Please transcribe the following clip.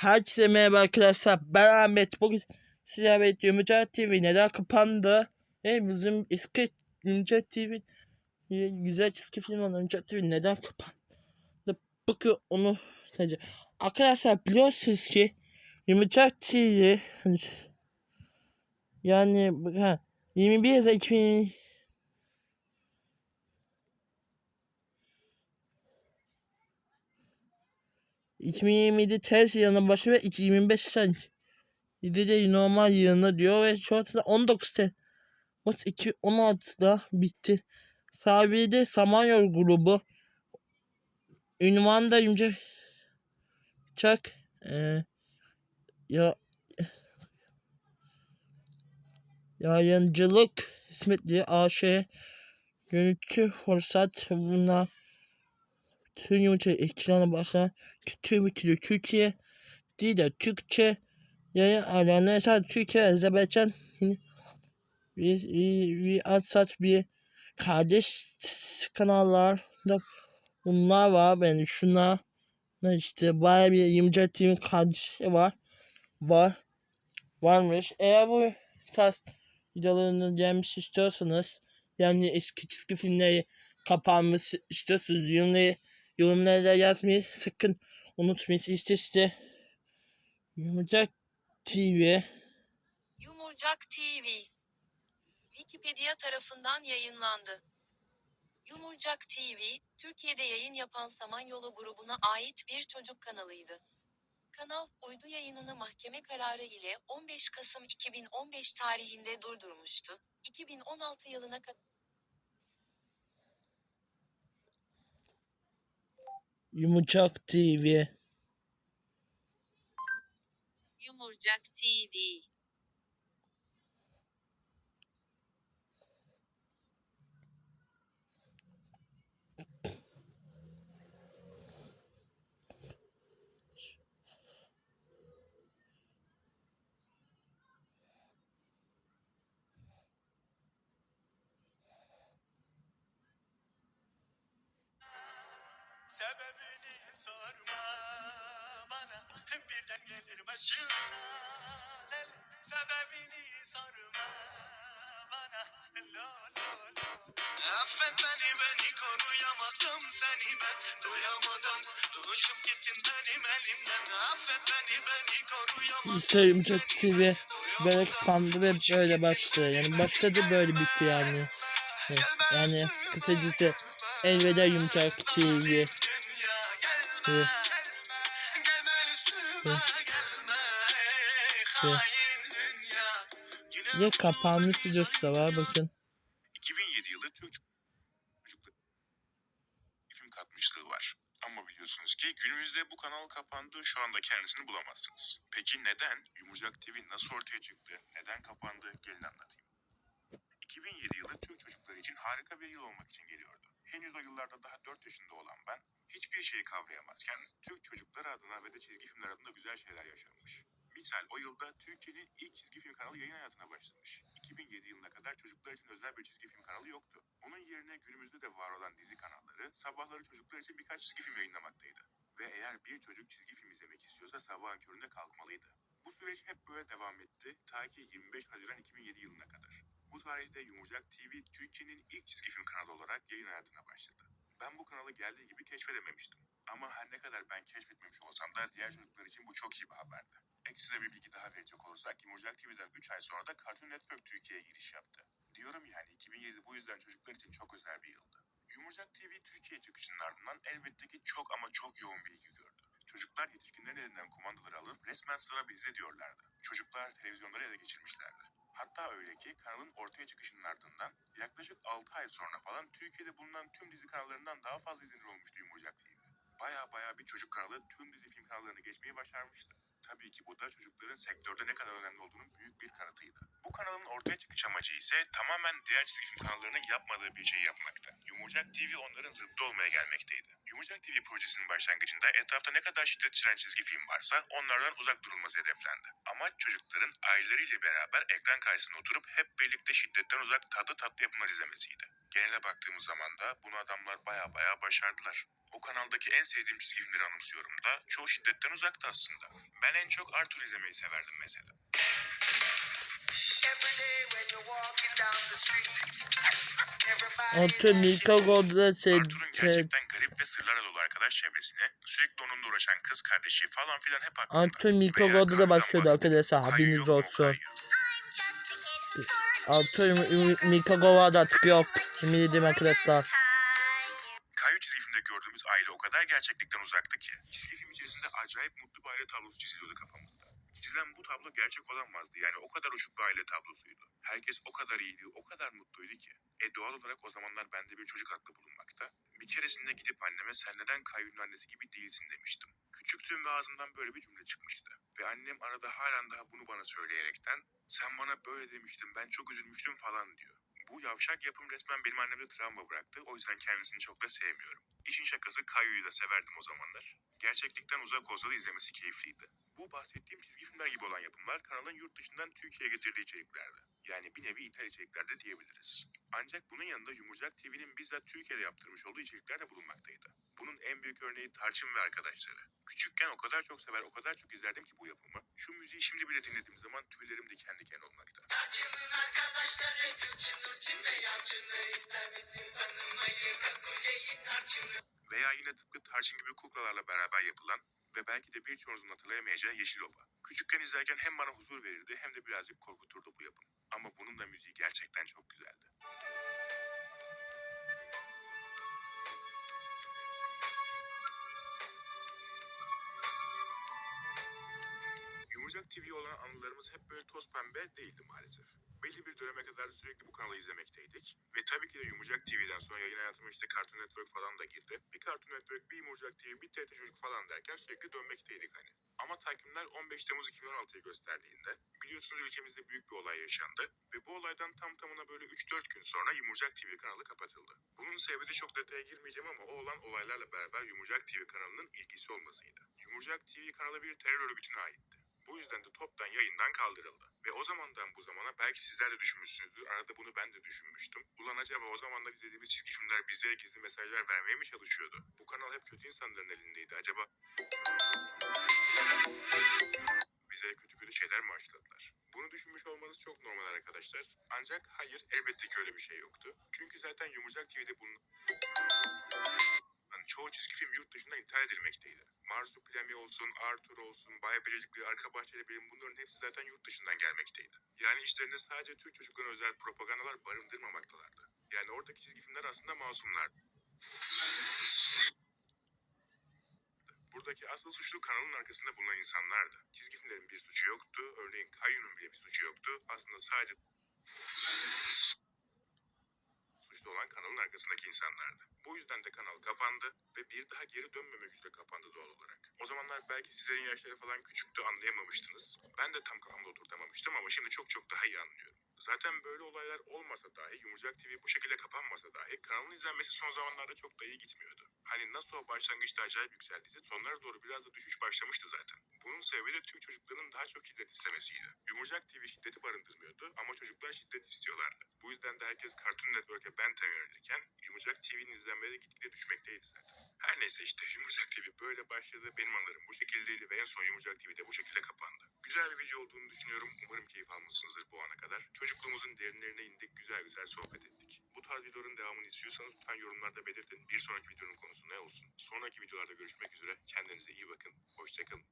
Herkese merhaba arkadaşlar. Ben Ahmet. Bugün sizlerle birlikte Mücadele TV neden kapandı? E, bizim eski Mücadele TV güzel çizgi film olan Mücadele TV neden kapandı? Bugün onu söyleyeceğim. Arkadaşlar biliyorsunuz ki Mücadele TV hani, yani ha, 21 Haziran 2000 2027 ters yılının başı ve 2025 sen. de normal yılında diyor ve anda 19 Temmuz 2016'da bitti. Sahibi Samanyol grubu. Ünvan da Yumca Çak e, ya yayıncılık hizmetleri AŞ görüntü fırsat buna tüm yumurta ekrana başlayan tüm bitiriyor Türkiye değil de Türkçe yayın alanı sadece Türkiye Azerbaycan bir, bir, kardeş kanallarda bunlar var. Ben şuna işte baya bir 24 TV kardeşi var var varmış. Eğer bu tarz videolarını gelmiş istiyorsanız yani eski çizgi filmleri kapanmış istiyorsanız yorumları yorumlara yazmayı sakın unutmayın işte işte Yumurcak TV Yumurcak TV Wikipedia tarafından yayınlandı. Yumurcak TV, Türkiye'de yayın yapan Samanyolu grubuna ait bir çocuk kanalıydı. Kanal, uydu yayınını mahkeme kararı ile 15 Kasım 2015 tarihinde durdurmuştu. 2016 yılına kadar Yumurcak TV Yumurcak TV Sebebini sorma bana. Birden gelir başına. El sebebini sorma bana. Lo lo lo. Affet beni beni koruyamadım seni ben. Doyamadan Doğuşup gittin benim elimden. Affet beni beni koruyamadım Yumurcak TV böyle kapandı ve böyle başladı. Yani başladı böyle bitti yani. Yani kısacası elveda Yumurcak TV Gelme, gelme üstüme gelme hain dünya Yine ve kapanmış videosu da var bakın 2007 yılı Türk çocukları film katmışlığı var. Ama biliyorsunuz ki günümüzde bu kanal kapandı şu anda kendisini bulamazsınız. Peki neden? Yumurcak TV nasıl ortaya çıktı? Neden kapandı? Gelin anlatayım. 2007 yılı Türk çocukları için harika bir yıl olmak için geliyordu. Henüz o yıllarda daha 4 yaşında olan ben hiçbir şeyi kavrayamazken Türk çocukları adına ve de çizgi filmler adına güzel şeyler yaşanmış. Misal o yılda Türkiye'nin ilk çizgi film kanalı yayın hayatına başlamış. 2007 yılına kadar çocuklar için özel bir çizgi film kanalı yoktu. Onun yerine günümüzde de var olan dizi kanalları sabahları çocuklar için birkaç çizgi film yayınlamaktaydı. Ve eğer bir çocuk çizgi film izlemek istiyorsa sabahın köründe kalkmalıydı. Bu süreç hep böyle devam etti ta ki 25 Haziran 2007 yılına kadar. Bu tarihte Yumurcak TV Türkiye'nin ilk çizgi film kanalı olarak yayın hayatına başladı. Ben bu kanalı geldiği gibi keşfedememiştim. Ama her ne kadar ben keşfetmemiş olsam da diğer çocuklar için bu çok iyi bir haberdi. Ekstra bir bilgi daha verecek olursak Yumurcak TV'den 3 ay sonra da Cartoon Network Türkiye'ye giriş yaptı. Diyorum yani 2007 bu yüzden çocuklar için çok özel bir yıldı. Yumurcak TV Türkiye çıkışının ardından elbette ki çok ama çok yoğun bir ilgi gördü. Çocuklar yetişkinlerin elinden kumandaları alıp resmen sıra bizde diyorlardı. Çocuklar televizyonları ele geçirmişlerdi. Hatta öyle ki kanalın ortaya çıkışının ardından yaklaşık 6 ay sonra falan Türkiye'de bulunan tüm dizi kanallarından daha fazla izlenir olmuştu Yumurcak TV. Baya baya bir çocuk kanalı tüm dizi film kanallarını geçmeyi başarmıştı. Tabii ki bu da çocukların sektörde ne kadar önemli olduğunun büyük bir kanıtıydı. Bu kanalın ortaya çıkış amacı ise tamamen diğer çizgi film kanallarının yapmadığı bir şeyi yapmakta. Yumurcak TV onların zıttı olmaya gelmekteydi. Yumurcak TV projesinin başlangıcında etrafta ne kadar şiddet içeren çizgi film varsa onlardan uzak durulması hedeflendi. Amaç çocukların aileleriyle beraber ekran karşısında oturup hep birlikte şiddetten uzak tatlı tatlı yapımlar izlemesiydi. Genele baktığımız zaman da bunu adamlar baya baya başardılar. O kanaldaki en sevdiğim çizgi filmleri anımsıyorum da çoğu şiddetten uzaktı aslında. Ben en çok Arthur izlemeyi severdim mesela. Arthur Nikogo'da se Arthur'un gerçekten garip ve sırlarla dolu arkadaş çevresine, sürekli onunla uğraşan kız kardeşi falan filan hep aklımda. Arthur Veya Nikogo'da da Kayu'dan başlıyordu arkadaşlar Kayu haberiniz mu? olsun. Kayu. Arthur Nikogo'da artık yok. Yemin arkadaşlar. Gerçeklikten uzaktı ki. Çizgi film içerisinde acayip mutlu bir aile tablosu çiziliyordu kafamızda. Çizilen bu tablo gerçek olamazdı. Yani o kadar uçuk bir aile tablosuydu. Herkes o kadar iyiydi, o kadar mutluydu ki. E doğal olarak o zamanlar bende bir çocuk aklı bulunmakta. Bir keresinde gidip anneme sen neden Kayu'nun annesi gibi değilsin demiştim. Küçüktüm ve ağzımdan böyle bir cümle çıkmıştı. Ve annem arada halen daha bunu bana söyleyerekten sen bana böyle demiştin ben çok üzülmüştüm falan diyor. Bu yavşak yapım resmen benim annemde travma bıraktı. O yüzden kendisini çok da sevmiyorum. İşin şakası Kayu'yu da severdim o zamanlar. Gerçeklikten uzak olsa da izlemesi keyifliydi. Bu bahsettiğim çizgi filmler gibi olan yapımlar kanalın yurt dışından Türkiye'ye getirdiği içeriklerdi. Yani bir nevi ithal içerikler de diyebiliriz. Ancak bunun yanında Yumurcak TV'nin bizzat Türkiye'de yaptırmış olduğu içerikler de bulunmaktaydı. Bunun en büyük örneği Tarçın ve arkadaşları. Küçükken o kadar çok sever, o kadar çok izlerdim ki bu yapımı. Şu müziği şimdi bile dinlediğim zaman tüylerim diken diken olmakta. Veya yine tıpkı Tarçın gibi kuklalarla beraber yapılan ve belki de birçoğunuzun hatırlayamayacağı Yeşil Oba. Küçükken izlerken hem bana huzur verirdi hem de birazcık korkuturdu bu yapım. Ama bunun da müziği gerçekten çok güzeldi. Yumurcak TV olan anılarımız hep böyle toz pembe değildi maalesef. Belli bir döneme kadar sürekli bu kanalı izlemekteydik. Ve tabii ki de Yumurcak TV'den sonra yayın hayatıma işte Cartoon Network falan da girdi. Bir Cartoon Network, bir Yumurcak TV, bir TRT Çocuk falan derken sürekli dönmekteydik hani. Ama takvimler 15 Temmuz 2016'yı gösterdiğinde biliyorsunuz ülkemizde büyük bir olay yaşandı. Ve bu olaydan tam tamına böyle 3-4 gün sonra Yumurcak TV kanalı kapatıldı. Bunun sebebi de çok detaya girmeyeceğim ama o olan olaylarla beraber Yumurcak TV kanalının ilgisi olmasıydı. Yumurcak TV kanalı bir terör örgütüne aitti. Bu yüzden de toptan yayından kaldırıldı. Ve o zamandan bu zamana belki sizler de düşünmüşsünüzdür. Arada bunu ben de düşünmüştüm. Ulan acaba o zamanlar izlediğimiz çizgi filmler bize gizli mesajlar vermeye mi çalışıyordu? Bu kanal hep kötü insanların elindeydi. Acaba bize kötü kötü şeyler mi aşıladılar? Bunu düşünmüş olmanız çok normal arkadaşlar. Ancak hayır elbette ki öyle bir şey yoktu. Çünkü zaten Yumurcak TV'de bunun yani çoğu çizgi film yurt dışından ithal edilmekteydi. Marsupilami olsun, Arthur olsun, Bay Bilecikli, Arka Bahçeli Benim bunların hepsi zaten yurt dışından gelmekteydi. Yani işlerinde sadece Türk çocuklarına özel propagandalar barındırmamaktalardı. Yani oradaki çizgi filmler aslında masumlardı. Buradaki asıl suçlu kanalın arkasında bulunan insanlardı. Çizgi filmlerin bir suçu yoktu. Örneğin Kayyu'nun bile bir suçu yoktu. Aslında sadece suçlu olan kanalın arkasındaki insanlardı. Bu yüzden de kanal kapandı ve bir daha geri dönmemek üzere kapandı doğal olarak. O zamanlar belki sizlerin yaşları falan küçüktü anlayamamıştınız. Ben de tam kafamda oturtamamıştım ama şimdi çok çok daha iyi anlıyorum. Zaten böyle olaylar olmasa dahi Yumurcak TV bu şekilde kapanmasa dahi kanalın izlenmesi son zamanlarda çok da iyi gitmiyordu. Hani nasıl o başlangıçta acayip yükseldiyse sonlara doğru biraz da düşüş başlamıştı zaten. Bunun sebebi de Türk çocuklarının daha çok şiddet istemesiydi. Yumurcak TV şiddeti barındırmıyordu ama çocuklar şiddet istiyorlardı. Bu yüzden de herkes Cartoon Network'e Benten yönelirken Yumurcak TV'nin izlenmeleri gitgide düşmekteydi zaten. Her neyse işte Yumurcak TV böyle başladı. Benim anılarım bu şekildeydi ve en son Yumurcak TV de bu şekilde kapandı. Güzel bir video olduğunu düşünüyorum. Umarım keyif almışsınızdır bu ana kadar. Çocukluğumuzun derinlerine indik. Güzel güzel sohbet ettik. Bu tarz videoların devamını istiyorsanız lütfen yorumlarda belirtin. Bir sonraki videonun konusu ne olsun? Sonraki videolarda görüşmek üzere. Kendinize iyi bakın. Hoşçakalın.